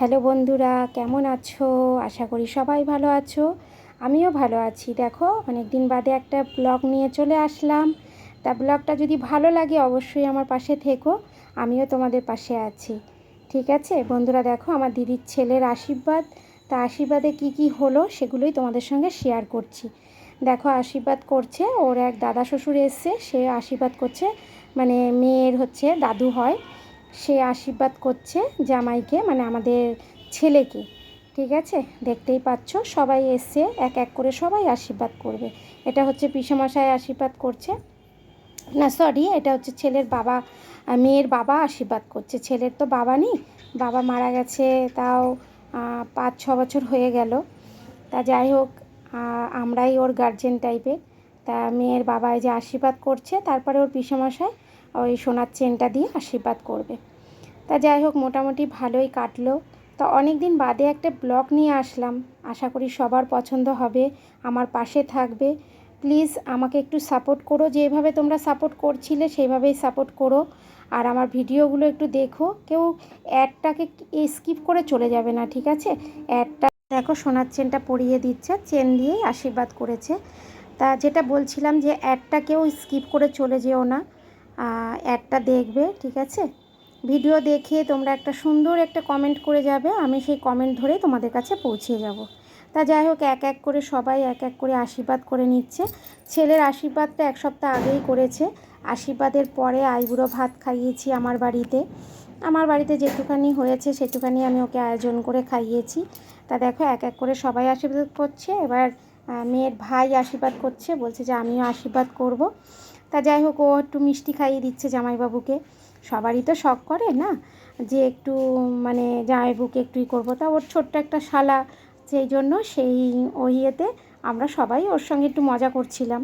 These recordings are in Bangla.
হ্যালো বন্ধুরা, কেমন আছো? আশা করি সবাই ভালো আছো। আমিও ভালো আছি। দেখো অনেক দিন বাদে একটা ব্লগ নিয়ে চলে আসলাম। তা ব্লগটা যদি ভালো লাগে অবশ্যই আমার পাশে থেকো, আমিও তোমাদের পাশে আছি। ঠিক আছে? বন্ধুরা, দেখো, আমার দিদির ছেলের আশীর্বাদ। তা আশীর্বাদে কি কি হলো সেগুলোই তোমাদের সঙ্গে শেয়ার করছি। দেখো, আশীর্বাদ করছে, ওর এক দাদা শ্বশুর এসছে, সে আশীর্বাদ করছে। মানে মেয়ের হচ্ছে, দাদু হয়। সে আশীর্বাদ করছে জামাইকে মানে আমাদের ছেলেকে। ঠিক আছে? দেখতেই পাচ্ছ, সবাই এসছে এক এক করে সবাই আশীর্বাদ করবে। এটা হচ্ছে পিসেমশাই আশীর্বাদ করছে। না সরি এটা হচ্ছে ছেলের বাবা মেয়ের বাবা আশীর্বাদ করছে। ছেলের তো বাবা নেই, বাবা মারা গেছে, তাও পাঁচ, ছ বছর হয়ে গেল। তা যাই হোক আমরাই ওর গার্জেন টাইপের তা মেয়ের বাবা যে আশীর্বাদ করছে, তারপরে ওর পিসেমশাই ওই সোনার চেনটা দিয়ে আশীর্বাদ করবে। তা যাই হোক, মোটামুটি ভালোই কাটলো। তো অনেক দিন বাদে একটা ব্লগ নিয়ে আসলাম। আশা করি সবার পছন্দ হবে, আমার পাশে থাকবে। প্লিজ আমাকে একটু সাপোর্ট করো, যেভাবে তোমরা সাপোর্ট করছিলে সেইভাবেই সাপোর্ট করো। আর আমার ভিডিওগুলো একটু দেখো, কেউ অ্যাডটাকে স্কিপ করে চলে যাবে না, ঠিক আছে? অ্যাডটা দেখো সোনার চেনটা পরিয়ে দিচ্ছে, চেন দিয়েই আশীর্বাদ করেছে। তা যেটা বলছিলাম যে অ্যাডটা কেউ স্কিপ করে চলে যেও না। অ্যাডটা দেখবে, ঠিক আছে? ভিডিও দেখে তোমরা একটা সুন্দর একটা কমেন্ট করে যাবে, আমি সেই কমেন্ট ধরে তোমাদের কাছে পৌঁছে যাব। তা যাই হোক, এক এক করে সবাই এক এক করে আশীর্বাদ করে নিচ্ছে। ছেলের আশীর্বাদটা এক সপ্তাহ আগেই করেছে। আশীর্বাদের পরে আইবুড়ো ভাত খাইয়েছি আমার বাড়িতে। আমার বাড়িতে যেটুখানি হয়েছে, সেটুখানি আমি ওকে আয়োজন করে খাইয়েছি। তা দেখো, এক এক করে সবাই আশীর্বাদ করছে। এবার মেয়ের ভাই আশীর্বাদ করছে, বলছে যে আমিও আশীর্বাদ করব। তা যাই হোক, ও একটু মিষ্টি খাইয়ে দিচ্ছে জামাইবাবুকে। সবারই তো শখ করে না যে একটু মানে জামাইবাবুকে একটুই করব। তা ওর ছোট্ট একটা শালা সেই জন্য সেই ওই ইয়েতে আমরা সবাই ওর সঙ্গে একটু মজা করছিলাম।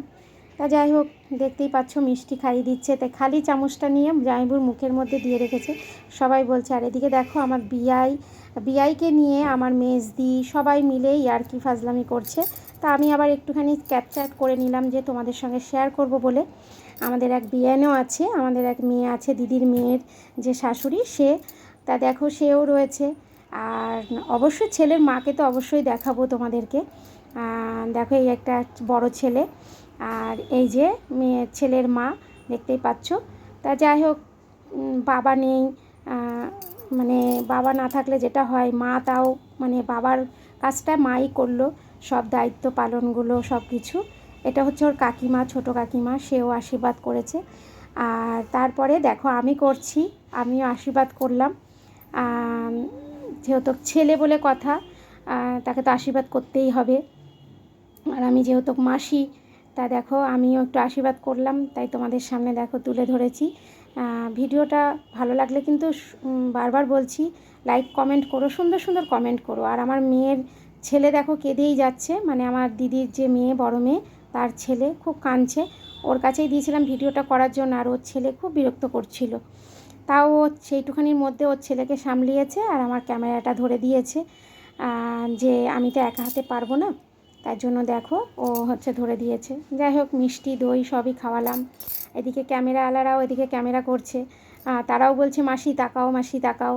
তা যাই হোক, দেখতেই পাচ্ছ মিষ্টি খাইয়ে দিচ্ছে। তাই খালি চামচটা নিয়ে জামাইবুর মুখের মধ্যে দিয়ে রেখেছে। সবাই বলছে, আর এদিকে দেখো আমার বিয়াই বিয়াইকে নিয়ে আমার মেজদি সবাই মিলে ইয়ার্কি ফাজলামি করছে। তা আমি আবার একটুখানি ক্যাপচার করে নিলাম যে তোমাদের সঙ্গে শেয়ার করব বলে। আমাদের এক বিয়ানও আছে, আমাদের এক মেয়ে আছে, দিদির মেয়ের যে শাশুড়ি, সে, তা দেখো সেও রয়েছে। আর অবশ্যই ছেলের মাকে তো অবশ্যই দেখাবো তোমাদেরকে। দেখো এই একটা বড় ছেলে। আর এই যে মেয়ে, ছেলের মা, দেখতেই পাচ্ছ। তা যাই হোক বাবা নেই। মানে বাবা না থাকলে যেটা হয়, মা তাও মানে বাবার কাজটা মাই করল। সব দায়িত্ব পালনগুলো সব কিছু এটা হচ্ছে ওর কাকিমা, ছোট কাকিমা, সেও আশীর্বাদ করেছে। আর তারপরে দেখো, আমি করছি, আমিও আশীর্বাদ করলাম। যেহেতু ছেলে বলে কথা তাকে তো আশীর্বাদ করতেই হবে। আর আমি যেহেতু মাসি, তা দেখো, আমিও একটু আশীর্বাদ করলাম। তাই তোমাদের সামনে দেখো, তুলে ধরেছি। ভিডিওটা ভালো লাগলে কিন্তু বারবার বলছি, লাইক, কমেন্ট করো, সুন্দর সুন্দর কমেন্ট করো। আর আমার মেয়ের ছেলে দেখো কেঁদেই যাচ্ছে মানে আমার দিদির যে মেয়ে, বড় মেয়ে, তার ছেলে খুব কাঁদছে। ওর কাছেই দিয়েছিলাম ভিডিওটা করার জন্য, আর ওর ছেলে খুব বিরক্ত করছিল। তাও সেইটুখানির মধ্যে ওর ছেলেকে সামলিয়েছে আর আমার ক্যামেরাটা ধরে দিয়েছে যে আমি তো একা হাতে পারব না। তার জন্য দেখো ও হচ্ছে ধরে দিয়েছে। যাই হোক, মিষ্টি, দই সবই খাওয়ালাম। এদিকে ক্যামেরা আলারাও এদিকে ক্যামেরা করছে। তারাও বলছে, মাসি তাকাও মাসি তাকাও।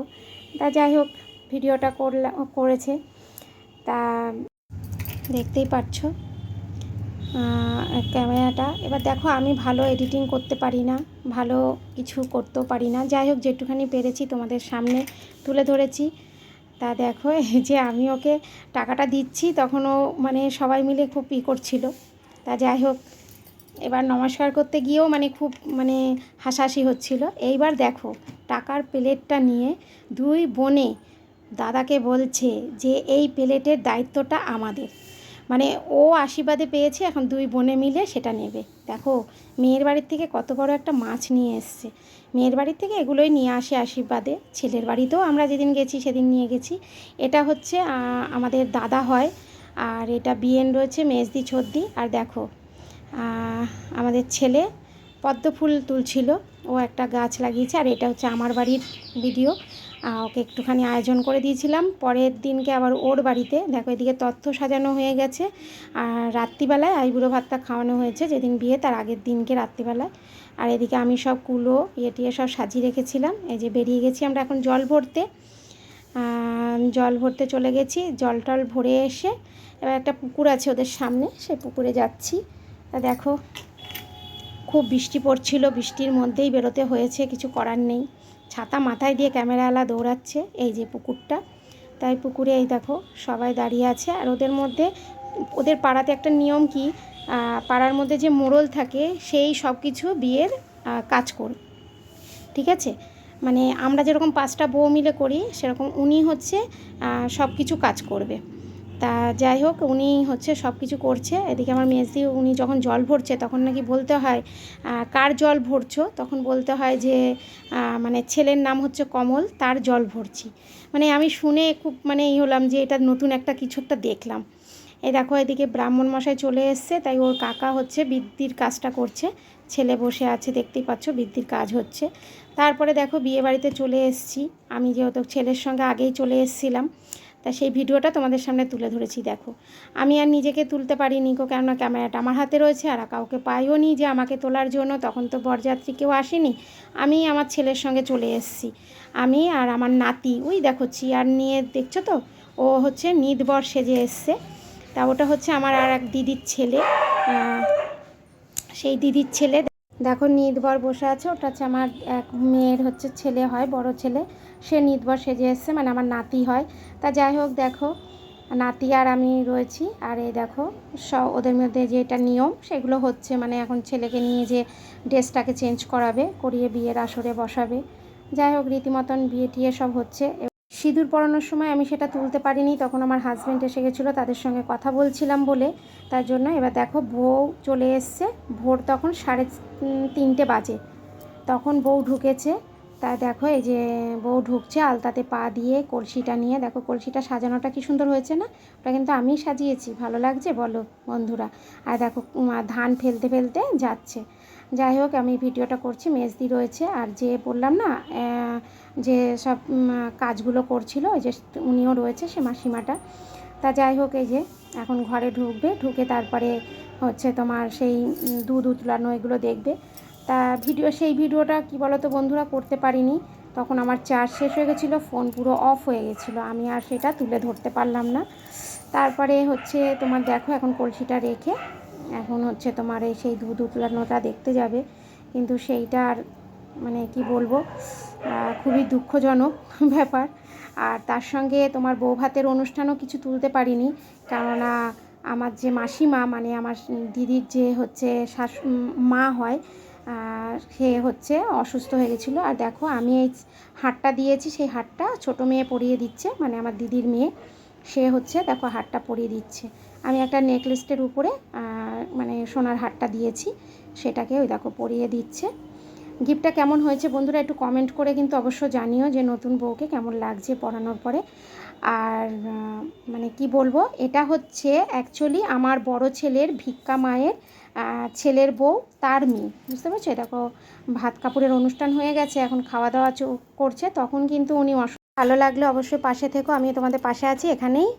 তা যাই হোক, ভিডিওটা করলা, করেছে। তা দেখতেই পাচ্ছ ক্যামেরাটা, এবার দেখো আমি ভালো এডিটিং করতে পারি না, ভালো কিছু করতেও পারি না। যাই হোক, যেটুখানি পেরেছি তোমাদের সামনে তুলে ধরেছি। তা দেখো, এই যে আমি ওকে টাকাটা দিচ্ছি, তখন ও মানে সবাই মিলে খুব ই করছিল। তা যাই হোক, এবার নমস্কার করতে গিয়েও মানে খুব মানে হাসাহাসি হচ্ছিল। এইবার দেখো, টাকার প্লেটটা নিয়ে দুই বোনে দাদাকে বলছে যে, এই প্লেটের দায়িত্বটা আমাদের। মানে ও আশীর্বাদে পেয়েছে, এখন দুই বোনে মিলে সেটা নেবে। দেখো, মেয়ের বাড়ির থেকে কত বড় একটা মাছ নিয়ে এসছে। মেয়ের বাড়ির থেকে এগুলোই নিয়ে আসে আশীর্বাদে। ছেলের বাড়িতেও আমরা যেদিন গেছি, সেদিন নিয়ে গেছি। এটা হচ্ছে আমাদের দাদা হয়, আর এটা বিয়েন রয়েছে, মেজদি ছদ্দি আর দেখো আমাদের ছেলে পদ্ম ফুল তুলছিল। ও একটা গাছ লাগিয়েছে, আর এটা হচ্ছে আমার বাড়ির ভিডিও। ওকে একটুখানি আয়োজন করে দিয়েছিলাম। পরের দিনকে আবার ওর বাড়িতে। দেখো, এদিকে তথ্য সাজানো হয়ে গেছে। আর রাত্রিবেলায় আইবুড়ো ভাতটা খাওয়ানো হয়েছে, যেদিন বিয়ে, তার আগের দিনকে রাত্রিবেলায়। আর এদিকে আমি সব কুলো ইয়ে টিয়ে সব সাজিয়ে রেখেছিলাম। এই যে বেরিয়ে গেছি আমরা এখন জল ভরতে। জল ভরতে চলে গেছি। জল টল ভরে এসে এবার একটা পুকুর আছে ওদের সামনে, সেই পুকুরে যাচ্ছি। তা দেখো, খুব বৃষ্টি পড়ছিল। বৃষ্টির মধ্যেই বেরোতে হয়েছে, কিছু করার নেই। ছাতা মাথায় দিয়ে ক্যামেরাওয়ালা দৌড়াচ্ছে এই যে পুকুরটা। তাই পুকুরে এই দেখো সবাই দাঁড়িয়ে আছে আর ওদের মধ্যে, ওদের পাড়াতে একটা নিয়ম কি পাড়ার মধ্যে যে মোড়ল থাকে সেই সব কিছু বিয়ের কাজ করে, ঠিক আছে? মানে আমরা যেরকম পাঁচটা বউ মিলে করি, সেরকম উনি হচ্ছে সব কিছু কাজ করবে। তা যাই হোক, উনি হচ্ছে সব কিছু করছে। এদিকে আমার মেজদি, উনি যখন জল ভরছে, তখন নাকি বলতে হয় কার জল ভরছো? তখন বলতে হয় যে মানে ছেলের নাম হচ্ছে কমল, তার জল ভরছি। মানে আমি শুনে খুব মানে এই হলাম যে, এটা নতুন একটা কিছু একটা দেখলাম। এই দেখো, এদিকে ব্রাহ্মণ মশাই চলে এসছে, তাই ওর কাকা হচ্ছে বৃদ্ধির কাজটা করছে। ছেলে বসে আছে, দেখতেই পাচ্ছ, বৃদ্ধির কাজ হচ্ছে। তারপরে দেখো বিয়ে বাড়িতে চলে এসেছি। আমি যেহেতু ছেলের সঙ্গে আগেই চলে এসেছিলাম। তা সেই ভিডিওটা তোমাদের সামনে তুলে ধরেছি, দেখো। আমি আর নিজেকে তুলতে পারিনি কো কেননা ক্যামেরাটা আমার হাতে রয়েছে, আর কাউকে পাইও নি যে আমাকে তোলার জন্য, তখন তো বরযাত্রী কেউ আসেনি। আমি আমার ছেলের সঙ্গে চলে এসেছি। আমি আর আমার নাতি, ওই দেখো চেয়ার নিয়ে, দেখছ তো? ও হচ্ছে নিদবর সেজে এসছে। তা ওটা হচ্ছে আমার আর এক দিদির ছেলে। সেই দিদির ছেলে দেখো নিদবর বসে আছে, ওটা হচ্ছে আমার এক মেয়ের হচ্ছে ছেলে হয়, বড় ছেলে। সে নিদবর সেজে এসছে মানে আমার নাতি হয়। তা যাই হোক, দেখো, নাতি আর আমি রয়েছি। আর এই দেখো, স, ওদের মধ্যে যে এটা নিয়ম, সেগুলো হচ্ছে মানে এখন ছেলেকে নিয়ে যে ড্রেসটাকে চেঞ্জ করাবে, করিয়ে বিয়ের আসরে বসাবে। যাই হোক, রীতিমতন বিয়ে টিয়ে সব হচ্ছে। সিঁদুর পরানোর সময় আমি সেটা তুলতে পারিনি। তখন আমার হাজব্যান্ড এসে গেছিল, তাদের সঙ্গে কথা বলছিলাম বলে। তার জন্য এবার দেখো বউ চলে এসছে। ভোর তখন সাড়ে তিনটে বাজে। তখন বউ ঢুকেছে। তা দেখো এই যে বউ ঢুকছে, আলতাতে পা দিয়ে কলসিটা নিয়ে। দেখো কলসিটা সাজানোটা কি সুন্দর হয়েছে না? ওটা কিন্তু আমি সাজিয়েছি। ভালো লাগছে? বলো বন্ধুরা। আর দেখো ধান ফেলতে ফেলতে যাচ্ছে। যাই হোক, আমি ভিডিওটা করছি। মেজদি রয়েছে। আর যে বললাম না যে সব কাজগুলো করছিল, ওই যে উনিও রয়েছে, সে মাসিমাটা। তা যাই হোক, এই যে এখন ঘরে ঢুকবে, ঢুকে তারপরে হচ্ছে তোমার সেই দুধ উতলানো, এগুলো দেখবে। তা ভিডিও, সেই ভিডিওটা কি বলো তো বন্ধুরা, করতে পারিনি। তখন আমার চার্জ শেষ হয়ে গেছিল, ফোন পুরো অফ হয়ে গেছিল। আমি আর সেটা তুলে ধরতে পারলাম না। তারপরে হচ্ছে তোমার দেখো, এখন কলসিটা রেখে, এখন হচ্ছে তোমার এই সেই দুধ উতলানোটা দেখতে যাবে। কিন্তু সেইটা আর মানে কি বলব খুবই দুঃখজনক ব্যাপার। আর তার সঙ্গে তোমার বউ ভাতের অনুষ্ঠানও কিছু তুলতে পারিনি, কেননা আমার যে মাসিমা মানে আমার দিদির যে হচ্ছে শাশ, মা হয় সে হচ্ছে অসুস্থ হয়ে গেছিল। আর দেখো, আমি এই হাটটা দিয়েছি, সেই হাটটা ছোটো মেয়ে পরিয়ে দিচ্ছে মানে আমার দিদির মেয়ে, সে হচ্ছে দেখো হাটটা পরিয়ে দিচ্ছে। আমি একটা নেকলেসটের উপরে মানে সোনার হাটটা দিয়েছি, সেটাকে ওই দেখো পরিয়ে দিচ্ছে। গিফটটা কেমন হয়েছে বন্ধুরা একটু কমেন্ট করে কিন্তু অবশ্য জানিও যে নতুন বউকে কেমন লাগছে পড়ানোর পরে। আর মানে কি বলব, এটা হচ্ছে অ্যাকচুয়ালি আমার বড় ছেলের ভিক্ষা মায়ের ছেলের বউ, তার মেয়ে। বুঝতে পারছ? দেখো ভাত কাপড়ের অনুষ্ঠান হয়ে গেছে, এখন খাওয়া দাওয়া করছে, তখন কিন্তু উনি অসুস্থ ভালো লাগলে অবশ্যই পাশে থেকো আমি তোমাদের পাশে আছি, এখানেই